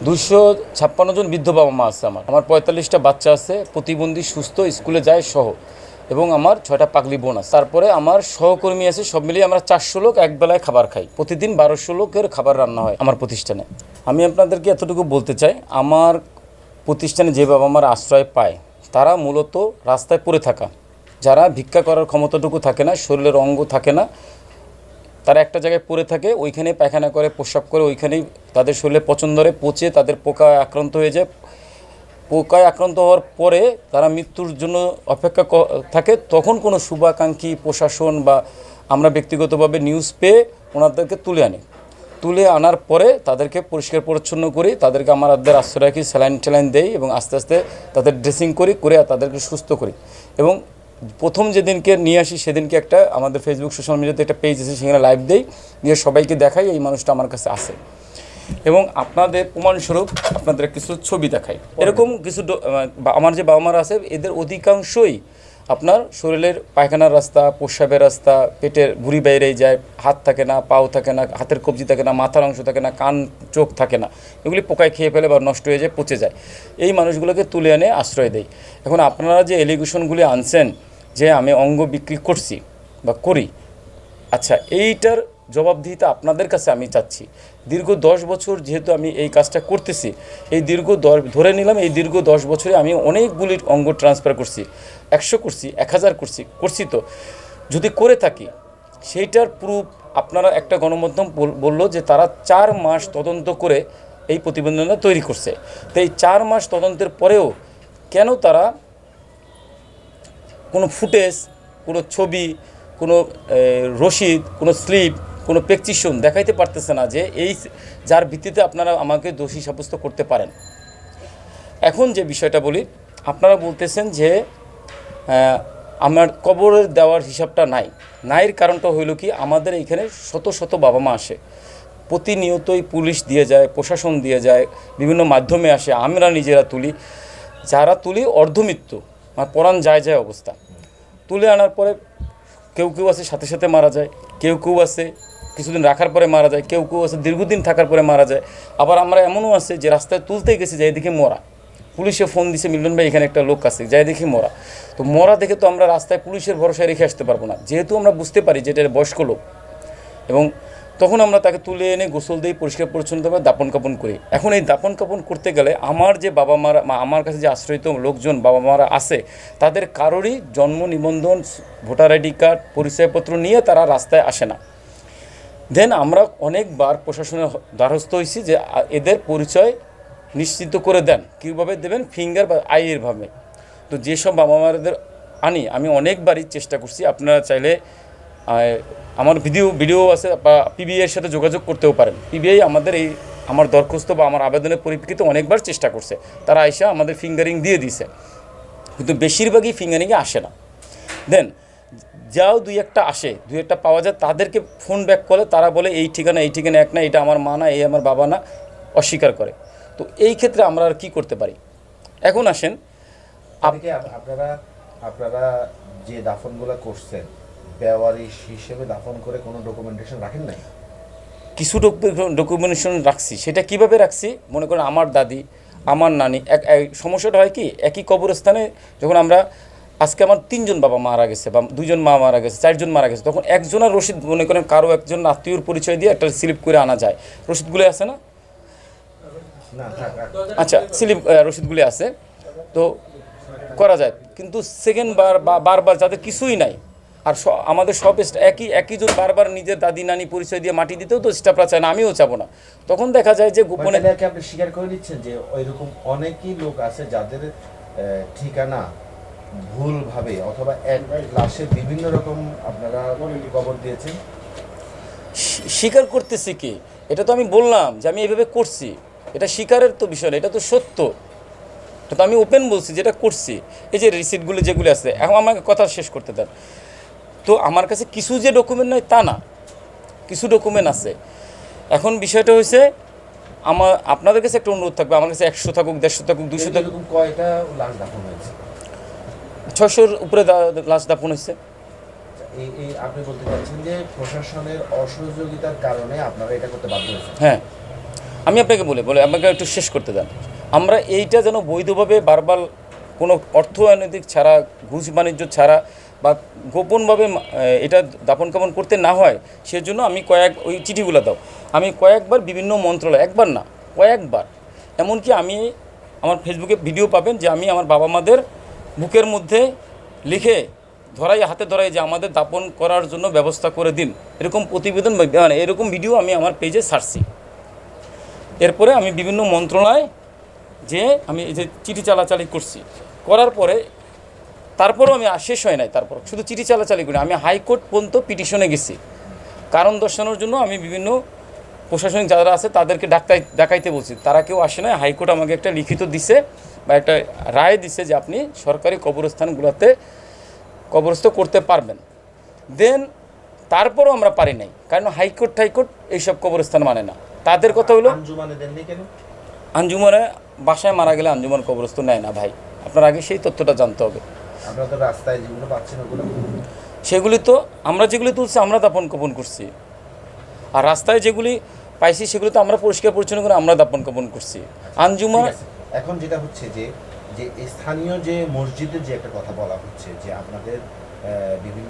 দুশো ছাপ্পান্ন জন বৃদ্ধ বাবা মা আছে আমার। আমার পঁয়তাল্লিশটা বাচ্চা আছে, প্রতিবন্ধী, সুস্থ, স্কুলে যায় সহ। এবং আমার ছয়টা পাগলি বোন আছে। তারপরে আমার সহকর্মী আছে, সব মিলিয়ে আমরা চারশো লোক এক বেলায় খাবার খাই। প্রতিদিন বারোশো লোকের খাবার রান্না হয় আমার প্রতিষ্ঠানে। আমি আপনাদেরকে এতটুকু বলতে চাই, আমার প্রতিষ্ঠানে যে বাবা মার আশ্রয় পায়, তারা মূলত রাস্তায় পড়ে থাকা। যারা ভিক্ষা করার ক্ষমতাটুকু থাকে না, শরীরের অঙ্গ থাকে না তারা একটা জায়গায় পড়ে থাকে, ওইখানে পায়খানা করে, প্রস্রাব করে, ওইখানেই তাদের শরীরে পচন্দরে পচে তাদের পোকায় আক্রান্ত হয়ে যায়। পোকায় আক্রান্ত হওয়ার পরে তারা মৃত্যুর জন্য অপেক্ষা থাকে। তখন কোনো শুভাকাঙ্ক্ষী প্রশাসন বা আমরা ব্যক্তিগতভাবে নিউজ পেয়ে ওনাদেরকে তুলে আনি। তুলে আনার পরে তাদেরকে পরিষ্কার পরিচ্ছন্ন করি, তাদেরকে আমাদের আশ্রয় রাখি, স্যালাইন ট্যালাইন দেই এবং আস্তে আস্তে তাদের ড্রেসিং করি, করে তাদেরকে সুস্থ করি। এবং প্রথম যেদিনকে নিয়ে আসি, সেদিনকে একটা আমাদের ফেসবুক সোশ্যাল মিডিয়াতে একটা পেজ আছে, সেখানে লাইভ দেই, দিয়ে সবাইকে দেখাই এই মানুষটা আমার কাছে আসে এবং আপনাদের প্রমাণস্বরূপ আপনাদের কিছু ছবি দেখাই। এরকম কিছু আমার যে বাবা মারা আছে, এদের অধিকাংশই আপনার শরীরের পায়খানার রাস্তা, প্রস্রাবের রাস্তা, পেটের ভুঁড়ি বাইরে যায়, হাত থাকে না, পাও থাকে না, হাতের কবজি থাকে না, মাথার অংশ থাকে না, কান, চোখ থাকে না। এগুলি পোকায় খেয়ে ফেলে বা নষ্ট হয়ে যায়, পচে যায়। এই মানুষগুলোকে তুলে এনে আশ্রয় দেয় এখন আপনারা যে এলিগেশনগুলি আনছেন যে আমি অঙ্গ বিক্রি করছি বা করি। আচ্ছা এইটার জবাবদিহিতা আপনাদের কাছে আমি চাচ্ছি। দীর্ঘ দশ বছর যেহেতু আমি এই কাজটা করতেছি, এই দীর্ঘ দশ, ধরে নিলাম এই দীর্ঘ দশ বছরে আমি অনেকগুলি অঙ্গ ট্রান্সফার করছি। একশো করছি, এক হাজার করছি করছি তো। যদি করে থাকি, সেইটার প্রুফ আপনারা একটা গণমাধ্যম বল- বলল যে তারা চার মাস তদন্ত করে এই প্রতিবেদনটা তৈরি করছে। তো এই চার মাস তদন্তের পরেও কেন তারা কোনো ফুটেজ, কোনো ছবি, কোনো রসিদ কোনো স্লিপ, কোনো প্রেকচিশন দেখাইতে পারতেছে না যে এই যার ভিত্তিতে আপনারা আমাকে দোষী সাব্যস্ত করতে পারেন। এখন যে বিষয়টা বলি, আপনারা বলতেছেন যে আমার কবরের দেওয়ার হিসাবটা নাই। নাইয়ের কারণটা হইল কি, আমাদের এইখানে শত শত বাবা মা আসে। প্রতিনিয়তই পুলিশ দিয়ে যায়, প্রশাসন দিয়ে যায়, বিভিন্ন মাধ্যমে আসে, আমরা নিজেরা তুলি। যারা তুলি অর্ধমৃত্যু। মানে পরাণ যায় যায় অবস্থা। তুলে আনার পরে কেউ কেউ আছে সাথে সাথে মারা যায়, কেউ কেউ আছে কিছুদিন রাখার পরে মারা যায়, কেউ কেউ আছে দীর্ঘদিন থাকার পরে মারা যায়। আবার আমরা এমনও আছে যে রাস্তায় তুলতে গেছি যাই দেখি মরা। পুলিশে ফোন দিছে, মিলন ভাই, এখানে একটা লোক আছে, যাই দেখি মরা। তো মরা দেখে তো আমরা রাস্তায় পুলিশের ভরসায় রেখে আসতে পারব না। যেহেতু আমরা বুঝতে পারি যে এটা বয়স্ক লোক এবং তখন আমরা তাকে তুলে এনে গোসল দিয়ে পরিষ্কার পরিচ্ছন্নভাবে দাপন কাপন করি। এখন এই দাপন কাপন করতে গেলে আমার যে বাবা মারা আমার কাছে যে আশ্রয়িত লোকজন বাবা মারা আছে, তাদের কারোরই জন্ম নিবন্ধন, ভোটার আইডি কার্ড, পরিচয়পত্র নিয়ে তারা রাস্তায় আসে না। দেন আমরা অনেকবার প্রশাসনের দ্বারস্থ হয়েছি যে এদের পরিচয় নিশ্চিত করে দেন। কীভাবে দেবেন? ফিঙ্গার বা আইয়ের ভাবে। তো যেসব বাবা মাদের আনি, আমি অনেকবারই চেষ্টা করছি, আপনারা চাইলে আমার ভিডিও ভিডিও আছে বা পিবিআই এর সাথে যোগাযোগ করতেও পারেন। পিবিআই আমাদের এই, আমার দরখাস্ত বা আমার আবেদনের পরিপ্রেক্ষিতে অনেকবার চেষ্টা করছে। তারা আইসা আমাদের ফিঙ্গারিং দিয়ে দিছে কিন্তু বেশিরভাগই ফিঙ্গারিংয়ে আসে না। দেন যাও দুই একটা আসে, দুই একটা পাওয়া যায়, তাদেরকে ফোন ব্যাক করলে তারা বলে, এই ঠিকানা এই ঠিকানা, এক না, এটা আমার মা না, এই আমার বাবা না। অস্বীকার করে। তো এই ক্ষেত্রে আমরা আর কি করতে পারি? এখন আসেন আপনারা আপনারা যে দাফনগুলো করছেন বেওয়ারিশ হিসেবে দাফন করে কোনো ডকুমেন্টেশন রাখেন নাই? কিছু ডকুমেন্টেশন রাখছি। সেটা কীভাবে রাখছি? মনে করেন আমার দাদি আমার নানি এক সমস্যাটা হয় কি? একই কবরস্থানে যখন আমরা আজকে আমার তিনজন বাবা মারা গেছে বা দুজন মা মারা গেছে চারজন মারা গেছে তখন একজনের রসিদ মনে করেন কারও একজন আত্মীয়র পরিচয় দিয়ে একটা স্লিপ করে আনা যায়। রসিদগুলো আছে না। আচ্ছা স্লিপ রসিদগুলি আছে। তো করা যায়। কিন্তু সেকেন্ড বার বা বারবার যাদের কিছুই নাই আর আমাদের সব একই একই জন বারবার নিজের দাদি নানি পরিচয় দিয়ে মাটি দিতেও তো স্টাফরা চায় না আমিও চাবো না। তখন দেখা যায় যে গোপনে আপনি স্বীকার করে নিচ্ছেন যে ওইরকম অনেকই লোক আছে যাদের ঠিকানা ভুলভাবে অথবা এক লাশের বিভিন্ন রকম আপনারা খবর দিয়েছেন। স্বীকার করতেছি কি? এটা তো আমি বললাম যে আমি এভাবে করছি। এটা স্বীকারের তো বিষয় না এটা তো সত্য। এটা তো আমি ওপেন বলছি যেটা করছি। এই যে রিসিপ্টগুলো যেগুলো আছে এখন আমাকে কথা শেষ করতে দেন। তো আমার কাছে কিছু যে ডকুমেন্ট নয় তা না। কিছু ডকুমেন্ট আছে। এখন বিষয়টা হয়েছে আমার আপনাদের কাছে একটা অনুরোধ থাকবে আমার কাছে একশো থাকুক দেড়শো থাকুক দুশো থাকুক। কয়টা লাশ দাফন হয়েছে? ছশোর উপরে লাশ দাপন হয়েছে। এই আপনি বলতে চাচ্ছেন যে প্রশাসনের অসহযোগিতার কারণে আপনারা এটা করতে বাধ্য হয়েছেন? হ্যাঁ। আমি আপনাকে বলে বলে আমাকে একটু শেষ করতে দেন। আমরা এইটা যেন বৈধভাবে বারবার কোনো অর্থনৈতিক ছাড়া ঘুষ বাণিজ্য ছাড়া বা গোপনভাবে এটা দাপন কাপন করতে না হয়, সেজন্য আমি কয়েক, ওই চিঠিগুলো দাও। আমি কয়েকবার বিভিন্ন মন্ত্রণালয়, একবার না, কয়েকবার। এমনকি আমি আমার ফেসবুকে ভিডিও পাবেন যে আমি আমার বাবা মাদের বুকের মধ্যে লিখে ধরাই, হাতে ধরাই যে আমাদের দাপন করার জন্য ব্যবস্থা করে দিন। এরকম প্রতিবেদন মানে এরকম ভিডিও আমি আমার পেজে ছাড়ছি এরপরে আমি বিভিন্ন মন্ত্রণালয় যে আমি এই যে চিঠি চালাচালি করছি। করার পরে তারপরেও আমি শেষ হয় নাই তারপর শুধু চিঠি চালাচালি করি। আমি হাইকোর্ট পর্যন্ত পিটিশনে গেছি। কারণ দর্শানোর জন্য আমি বিভিন্ন প্রশাসনিক যারা আছে তাদেরকে ডাকাই ডাকাইতে বলছি। তারা কেউ আসে না হাইকোর্ট আমাকে একটা লিখিত দিছে বা একটা রায় দিছে যে আপনি সরকারি কবরস্থানগুলোতে কবরস্থ করতে পারবেন। দেন তারপরও আমরা পারি নাই। কারণ হাইকোর্ট হাইকোর্ট এইসব কবরস্থান মানে না। তাদের কথা হলো আঞ্জুমানে বাসায় মারা গেলে আঞ্জুমান কবরস্থ নেয় না ভাই। আপনার আগে সেই তথ্যটা জানতে হবে। তো রাস্তায় যেগুলো পাচ্ছেন ওগুলো সেগুলি তো আমরা যেগুলি তুলছি আমরা দাপন কোপন করছি। আর রাস্তায় যেগুলি পাইছি সেগুলি তো আমরা পরিষ্কার পরিচ্ছন্ন করে আমরা দাপন কোপন করছি। আঞ্জুমা এখন যেটা হচ্ছে যে যে স্থানীয় যে মসজিদের যে একটা কথা বলা হচ্ছে যে আপনাদের বিভিন্ন